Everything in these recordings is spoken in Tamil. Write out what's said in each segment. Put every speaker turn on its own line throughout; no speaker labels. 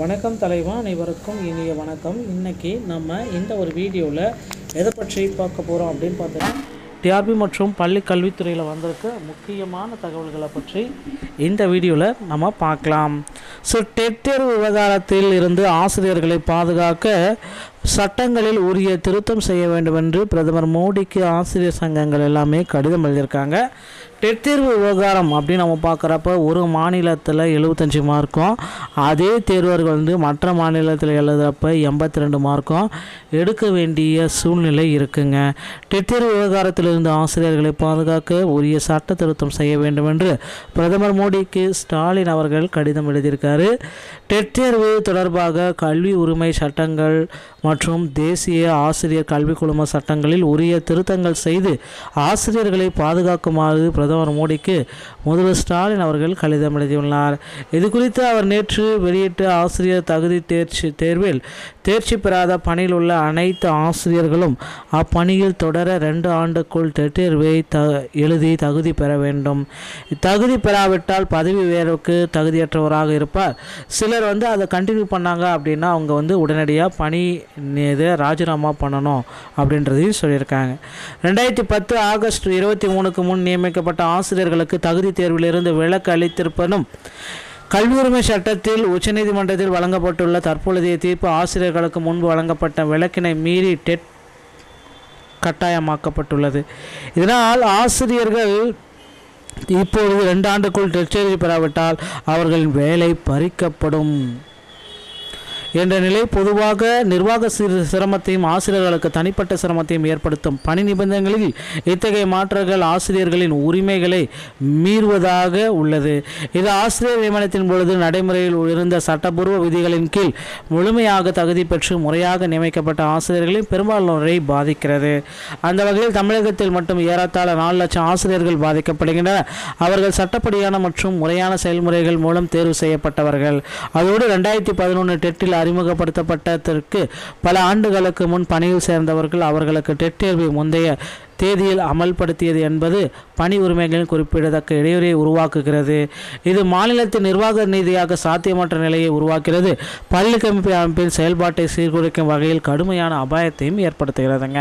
வணக்கம் தலைவா அனைவருக்கும் இனிய வணக்கம். இன்றைக்கி நம்ம இந்த ஒரு வீடியோவில் எதை பற்றி பார்க்க போகிறோம் அப்படின்னு பார்த்தோன்னா டிஆர்பி மற்றும் பள்ளி கல்வித்துறையில் வந்திருக்க முக்கியமான தகவல்களை பற்றி இந்த வீடியோவில் நம்ம பார்க்கலாம். ஸோ டெட் தேர்வு விவகாரத்தில் இருந்து ஆசிரியர்களை பாதுகாக்க சட்டங்களில் உரிய திருத்தம் செய்ய வேண்டும் என்று பிரதமர் மோடிக்கு ஆசிரியர் சங்கங்கள் எல்லாமே கடிதம் எழுதியிருக்காங்க. டெட் தேர்வு விவகாரம் அப்படின்னு நம்ம பார்க்குறப்ப ஒரு மாநிலத்தில் எழுபத்தஞ்சி மார்க்கும் அதே தேர்வர்கள் வந்து மற்ற மாநிலத்தில் எழுதுகிறப்ப எண்பத்தி ரெண்டு மார்க்கும் எடுக்க வேண்டிய சூழ்நிலை இருக்குங்க. டெட் தேர்வு விவகாரத்திலிருந்து ஆசிரியர்களை பாதுகாக்க உரிய சட்ட திருத்தம் செய்ய வேண்டும் என்று பிரதமர் மோடிக்கு ஸ்டாலின் அவர்கள் கடிதம் எழுதியிருக்காரு. டெட் தேர்வு தொடர்பாக கல்வி உரிமை சட்டங்கள் மற்றும் தேசிய ஆசிரியர் கல்வி குழும சட்டங்களில் உரிய திருத்தங்கள் செய்து ஆசிரியர்களை பாதுகாக்குமாறு பிரதமர் மோடிக்கு முதல்வர் ஸ்டாலின் அவர்கள் கடிதம் எழுதியுள்ளார். இது குறித்து அவர் நேற்று வெளியிட்ட ஆசிரியர் தகுதி தேர்ச்சி தேர்வில் தேர்ச்சி பெறாத பணியில் உள்ள அனைத்து ஆசிரியர்களும் அப்பணியில் தொடர ரெண்டு ஆண்டுக்குள் டெட் தேர்வை த எழுதி தகுதி பெற வேண்டும். தகுதி பெறாவிட்டால் பதவி உயர்வுக்கு தகுதியற்றவராக இருப்பார். சிலர் வந்து அதை கண்டினியூ பண்ணாங்க அப்படின்னா அவங்க வந்து உடனடியாக பணி இதை ராஜினாமா பண்ணணும் அப்படின்றதையும் சொல்லியிருக்காங்க. ரெண்டாயிரத்தி பத்து ஆகஸ்ட் இருபத்தி மூணுக்கு முன் நியமிக்கப்பட்ட ஆசிரியர்களுக்கு தகுதி தேர்விலிருந்து விலக்கு அளித்திருப்பதும் கல்வி உரிமை சட்டத்தில் உச்சநீதிமன்றத்தில் வழங்கப்பட்டுள்ள தற்பொழுதைய தீர்ப்பு ஆசிரியர்களுக்கு முன்பு வழங்கப்பட்ட விளக்கினை மீறி டெட் கட்டாயமாக்கப்பட்டுள்ளது. இதனால் ஆசிரியர்கள் இப்பொழுது ரெண்டு ஆண்டுக்குள் டெஸ்டேஜ் பெறாவிட்டால் அவர்களின் வேலை பறிக்கப்படும். என்ற நிலை பொதுவாக நிர்வாக சிறு சிரமத்தையும் ஆசிரியர்களுக்கு தனிப்பட்ட சிரமத்தையும் ஏற்படுத்தும் பணி நிபந்தனைகளில் இத்தகைய மாற்றங்கள் ஆசிரியர்களின் உரிமைகளை மீறுவதாக உள்ளது. இது ஆசிரியர் நியமனத்தின் பொழுது நடைமுறையில் இருந்த சட்டப்பூர்வ விதிகளின் கீழ் முழுமையாக தகுதி பெற்று முறையாக நியமிக்கப்பட்ட ஆசிரியர்களின் பெரும்பாலானோரை பாதிக்கிறது. அந்த வகையில் தமிழகத்தில் மட்டும் ஏறத்தாழ நாலு லட்சம் ஆசிரியர்கள் பாதிக்கப்படுகின்றனர் அவர்கள் சட்டப்படியான மற்றும் முறையான செயல்முறைகள் மூலம் தேர்வு செய்யப்பட்டவர்கள். அதோடு ரெண்டாயிரத்தி பதினொன்று டெட்டில் அறிமுகப்படுத்தப்பட்டதற்கு பல ஆண்டுகளுக்கு முன் பணியில் சேர்ந்தவர்கள் அவர்களுக்கு டெட் தேர்வை முந்தைய தேதியில் அமல்படுத்தியது என்பது பணி உரிமைகளின் குறிப்பிடத்தக்க இடையூறை உருவாக்குகிறது. இது மாநிலத்தின் நிர்வாக ரீதியாக சாத்தியமற்ற நிலையை உருவாக்குகிறது பள்ளி கமிப்பு அமைப்பின் செயல்பாட்டை சீர்குலைக்கும் வகையில் கடுமையான அபாயத்தையும் ஏற்படுத்துகிறதுங்க.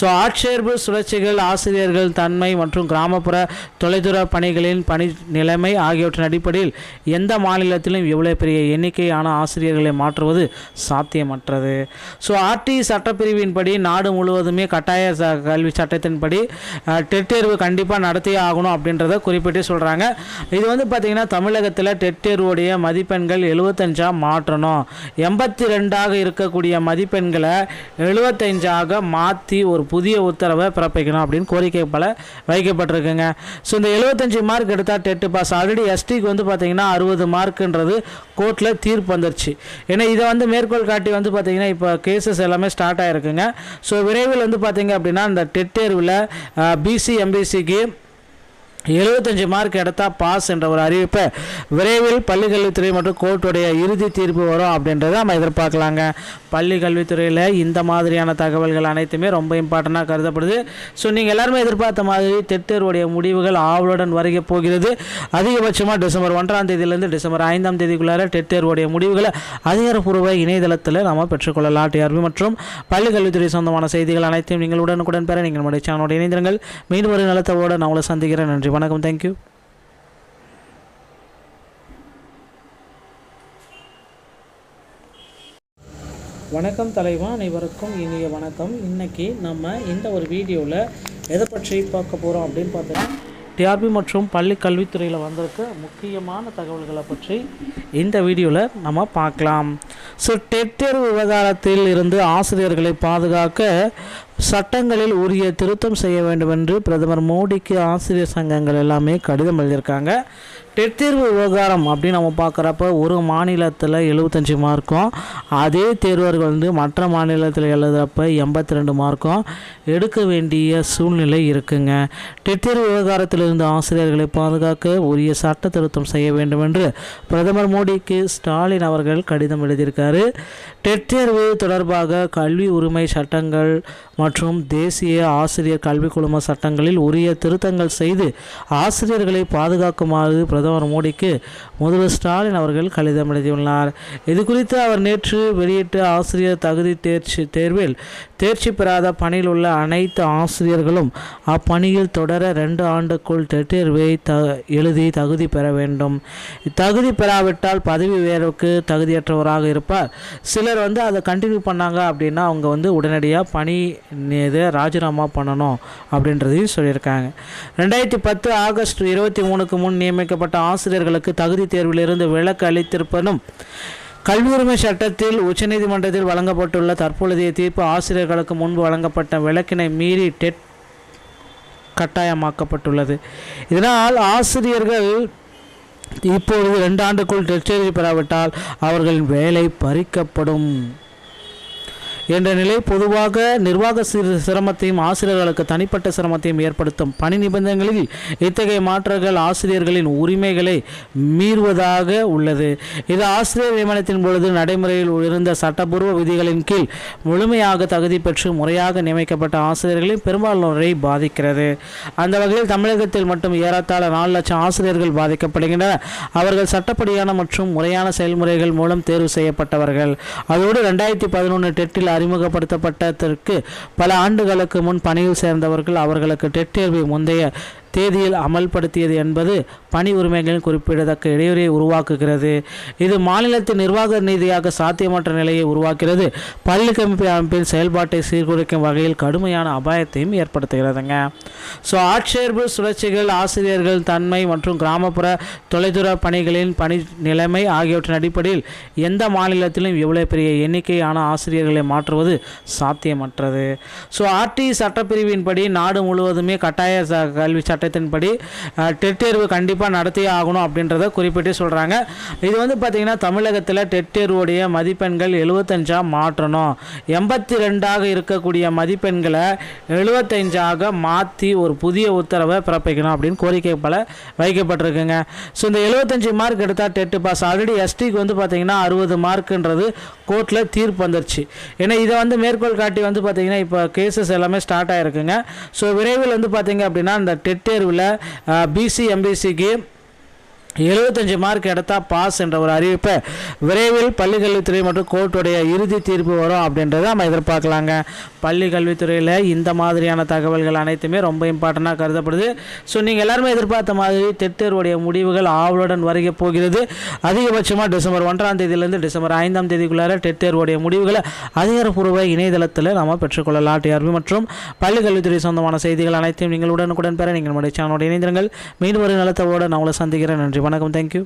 ஸோ ஆட்சேர்ப்பு சுழற்சிகள் ஆசிரியர்கள் தன்மை மற்றும் கிராமப்புற தொலைதூர பணிகளின் பணி நிலைமை ஆகியவற்றின் அடிப்படையில் எந்த மாநிலத்திலும் இவ்வளவு பெரிய எண்ணிக்கையான ஆசிரியர்களை மாற்றுவது சாத்தியமற்றது. ஸோ ஆர்டி சட்டப்பிரிவின்படி நாடு முழுவதுமே கட்டாய கல்வி கல்வி சட்டத்தின்படி டெட் தேர்வு கண்டிப்பாக நடத்தியே ஆகணும் அப்படின்றத குறிப்பிட்டு சொல்கிறாங்க இது வந்து பார்த்திங்கன்னா தமிழகத்தில் டெட் தேர்வுடைய மதிப்பெண்கள் எழுபத்தஞ்சாக மாற்றணும். எண்பத்தி ரெண்டாக இருக்கக்கூடிய மதிப்பெண்களை எழுபத்தஞ்சாக மாற்றி ஒரு புதிய உத்தரவை பிறப்பிக்கணும் அப்படின்னு கோரிக்கை பல வைக்கப்பட்டிருக்குங்க. ஸோ இந்த எழுபத்தஞ்சு மார்க் எடுத்தால் டெட்டு பாஸ். ஆல்ரெடி எஸ்டிக்கு வந்து பார்த்திங்கன்னா அறுபது மார்க்குன்றது கோர்ட்டில் தீர்ப்பு வந்துருச்சு. ஏன்னா இதை வந்து மேற்கோள் காட்டி வந்து பார்த்தீங்கன்னா இப்போ கேசஸ் எல்லாமே ஸ்டார்ட் ஆகிருக்குங்க ஸோ விரைவில் வந்து பார்த்திங்க அப்படின்னா இந்த டெட் தேர்வில் பிசி எம்பிசிக்கு எழுபத்தஞ்சு மார்க் எடுத்தால் பாஸ் என்ற ஒரு அறிவிப்பை விரைவில் பள்ளி கல்வித்துறை மற்றும் கோர்ட்டுடைய இறுதி தீர்ப்பு வரும் அப்படின்றத நம்ம எதிர்பார்க்கலாங்க. பள்ளி கல்வித்துறையில் இந்த மாதிரியான தகவல்கள் அனைத்துமே ரொம்ப இம்பார்ட்டண்ட்டாக கருதப்படுது. ஸோ நீங்கள் எல்லாருமே எதிர்பார்த்த மாதிரி தெட்டேருடைய முடிவுகள் ஆவலுடன் வருகை போகிறது. அதிகபட்சமாக டிசம்பர் ஒன்றாம் தேதியிலேருந்து டிசம்பர் ஐந்தாம் தேதிக்குள்ளார டெட்டேருடைய முடிவுகளை அதிகாரப்பூர்வ இணையதளத்தில் நாம் பெற்றுக்கொள்ளலாம். டிஆர்பி மற்றும் பள்ளி கல்வித்துறை சொந்தமான செய்திகள் அனைத்தையும் நீங்கள் உடனுக்குடன் பெற நீங்கள் நம்முடைய சேனலோட இணைந்திருங்கள். மீண்டும் ஒரு நிலத்தவோடு நான் உங்களை சந்திக்கிறேன். நன்றி வணக்கம் தேங்க்யூ வணக்கம் தலைவா அனைவருக்கும் இனிய வணக்கம். இன்னைக்கு நம்ம இந்த ஒரு வீடியோவில் எதை பற்றி பார்க்க போகிறோம் அப்படின்னு பார்த்தோன்னா டிஆர்பி மற்றும் பள்ளி கல்வித்துறையில் வந்திருக்க முக்கியமான தகவல்களை பற்றி இந்த வீடியோவில் நம்ம பார்க்கலாம். ஸோ டெட் தேர்வு விவகாரத்தில் இருந்து ஆசிரியர்களை பாதுகாக்க சட்டங்களில் உரிய திருத்தம் செய்ய வேண்டும் என்று பிரதமர் மோடிக்கு ஆசிரியர் சங்கங்கள் எல்லாமே கடிதம் எழுதியிருக்காங்க. டெட் தேர்வு விவகாரம் அப்படின்னு நம்ம பார்க்குறப்ப ஒரு மாநிலத்தில் எழுபத்தஞ்சி மார்க்கும் அதே தேர்வர்கள் வந்து மற்ற மாநிலத்தில் எழுதுகிறப்ப எண்பத்தி ரெண்டு மார்க்கும் எடுக்க வேண்டிய சூழ்நிலை இருக்குங்க. டெட் தேர்வு விவகாரத்திலிருந்து ஆசிரியர்களை பாதுகாக்க உரிய சட்ட திருத்தம் செய்ய வேண்டும் என்று பிரதமர் மோடிக்கு ஸ்டாலின் அவர்கள் கடிதம் எழுதியிருக்கார். டெட் தேர்வு தொடர்பாக கல்வி உரிமை சட்டங்கள் மற்றும் தேசிய ஆசிரியர் கல்விக் குழும சட்டங்களில் உரிய திருத்தங்கள் செய்து ஆசிரியர்களை பாதுகாக்குமாறு பிரதமர் மோடிக்கு முதல்வர் ஸ்டாலின் அவர்கள் கடிதம் எழுதியுள்ளார். இது குறித்து அவர் நேற்று வெளியிட்ட ஆசிரியர் தகுதி தேர்ச்சி தேர்வில் தேர்ச்சி பெறாத பணியில் உள்ள அனைத்து ஆசிரியர்களும் அப்பணியில் தொடர ரெண்டு ஆண்டுக்குள் டெட் தேர்வை த எழுதி தகுதி பெற வேண்டும். தகுதி பெறாவிட்டால் பதவி உயர்வுக்கு தகுதியற்றவராக இருப்பார். இருப்பார் சிலர் வந்து அதை கண்டினியூ பண்ணாங்க அப்படின்னா அவங்க வந்து உடனடியாக பணி இதை ராஜினாமா பண்ணணும் அப்படின்றதையும் சொல்லியிருக்காங்க. ரெண்டாயிரத்தி பத்து ஆகஸ்ட் இருபத்தி மூணுக்கு முன் நியமிக்கப்பட்ட ஆசிரியர்களுக்கு தகுதி தேர்விலிருந்து விலக்கு அளித்திருப்பதும் கல்வியுரிமை சட்டத்தில் உச்சநீதிமன்றத்தில் வழங்கப்பட்டுள்ள தற்பொழுதைய தீர்ப்பு ஆசிரியர்களுக்கு முன்பு வழங்கப்பட்ட விளக்கினை மீறி டெட் கட்டாயமாக்கப்பட்டுள்ளது. இதனால் ஆசிரியர்கள் இப்பொழுது ரெண்டு ஆண்டுக்குள் டெட் பெறாவிட்டால் அவர்களின் வேலை பறிக்கப்படும். என்ற நிலை பொதுவாக நிர்வாக சிறு- சிரமத்தையும் ஆசிரியர்களுக்கு தனிப்பட்ட சிரமத்தையும் ஏற்படுத்தும். பணி நிபந்தனைகளில் இத்தகைய மாற்றங்கள் ஆசிரியர்களின் உரிமைகளை மீறுவதாக உள்ளது. இது ஆசிரியர் நியமனத்தின் பொழுது நடைமுறையில் இருந்த சட்டப்பூர்வ விதிகளின் கீழ் முழுமையாக தகுதி பெற்று முறையாக நியமிக்கப்பட்ட ஆசிரியர்களின் பெரும்பாலானோரை பாதிக்கிறது. அந்த வகையில் தமிழகத்தில் மட்டும் ஏறத்தாழ நாலு லட்சம் ஆசிரியர்கள் பாதிக்கப்படுகின்றனர் அவர்கள் சட்டப்படியான மற்றும் முறையான செயல்முறைகள் மூலம் தேர்வு செய்யப்பட்டவர்கள். அதோடு ரெண்டாயிரத்தி பதினொன்று டெட்டில் அறிமுகப்படுத்தப்பட்டதற்கு பல ஆண்டுகளுக்கு முன் பணியில் சேர்ந்தவர்கள் அவர்களுக்கு டெட் தேர்வை முந்தைய தேதியில் அமல்படுத்தியது என்பது பணி உரிமைகளின் குறிப்பிடத்தக்க இடையூறை உருவாக்குகிறது. இது மாநிலத்தின் நிர்வாக ரீதியாக சாத்தியமற்ற நிலையை உருவாக்குகிறது பள்ளி கமிட்டி அமைப்பின் செயல்பாட்டை சீர்குலைக்கும் வகையில் கடுமையான அபாயத்தையும் ஏற்படுத்துகிறதுங்க. ஸோ ஆட்சேர்ப்பு சுழற்சிகள் ஆசிரியர்கள் தன்மை மற்றும் கிராமப்புற தொலைதூர பணிகளின் பணி நிலைமை ஆகியவற்றின் அடிப்படையில் எந்த மாநிலத்திலும் இவ்வளவு பெரிய எண்ணிக்கையான ஆசிரியர்களை மாற்றுவது சாத்தியமற்றது. ஸோ ஆர்டி சட்டப்பிரிவின்படி நாடு முழுவதுமே கட்டாய கல்வி சட்ட சட்டத்தின்படி டெட் தேர்வு கண்டிப்பாக நடத்தியே ஆகணும் அப்படின்றத குறிப்பிட்டு சொல்கிறாங்க இது வந்து பார்த்திங்கன்னா தமிழகத்தில் டெட் தேர்வுடைய மதிப்பெண்கள் எழுபத்தஞ்சா மாற்றணும். எண்பத்தி ரெண்டாக இருக்கக்கூடிய மதிப்பெண்களை எழுபத்தஞ்சாக மாற்றி ஒரு புதிய உத்தரவை பிறப்பிக்கணும் அப்படின்னு கோரிக்கை பல வைக்கப்பட்டிருக்குங்க. ஸோ இந்த எழுபத்தஞ்சு மார்க் எடுத்தால் டெட்டு பாஸ். ஆல்ரெடி எஸ்டிக்கு வந்து பார்த்தீங்கன்னா அறுபது மார்க்குன்றது கோர்ட்டில் தீர்ப்பு வந்துருச்சு. ஏன்னா இதை வந்து மேற்கோள் காட்டி வந்து பார்த்தீங்கன்னா இப்போ கேசஸ் எல்லாமே ஸ்டார்ட் ஆகிருக்குங்க ஸோ விரைவில் வந்து பார்த்தீங்க அப்படின்னா இந்த டெட் தேர்வில் பிசி எம்பிசிக்கு எழுபத்தஞ்சு மார்க் எடுத்தால் பாஸ் என்ற ஒரு அறிவிப்பை விரைவில் பள்ளி கல்வித்துறை மற்றும் கோர்ட்டுடைய இறுதி தீர்ப்பு வரும் அப்படின்றத நம்ம எதிர்பார்க்கலாங்க. பள்ளி கல்வித்துறையில் இந்த மாதிரியான தகவல்கள் அனைத்துமே ரொம்ப இம்பார்ட்டண்ட்டாக கருதப்படுது. ஸோ நீங்கள் எல்லாருமே எதிர்பார்த்த மாதிரி தெட்டேருடைய முடிவுகள் ஆவலுடன் வருகை போகிறது. அதிகபட்சமாக டிசம்பர் ஒன்றாம் தேதியிலேருந்து டிசம்பர் ஐந்தாம் தேதிக்குள்ளார டெட்டேருடைய முடிவுகளை அதிகாரப்பூர்வ இணையதளத்தில் நாம் பெற்றுக்கொள்ளலாம். டிஆர்பி மற்றும் பள்ளி கல்வித்துறை சொந்தமான செய்திகள் அனைத்தையும் நீங்கள் உடனுக்குடன் பெற நீங்கள் நம்முடைய சேனலோட இணைந்திருங்கள். மீண்டும் ஒரு நிலத்தவோடு நான் உங்களை சந்திக்கிறேன். நன்றி வணக்கம் தேங்க்யூ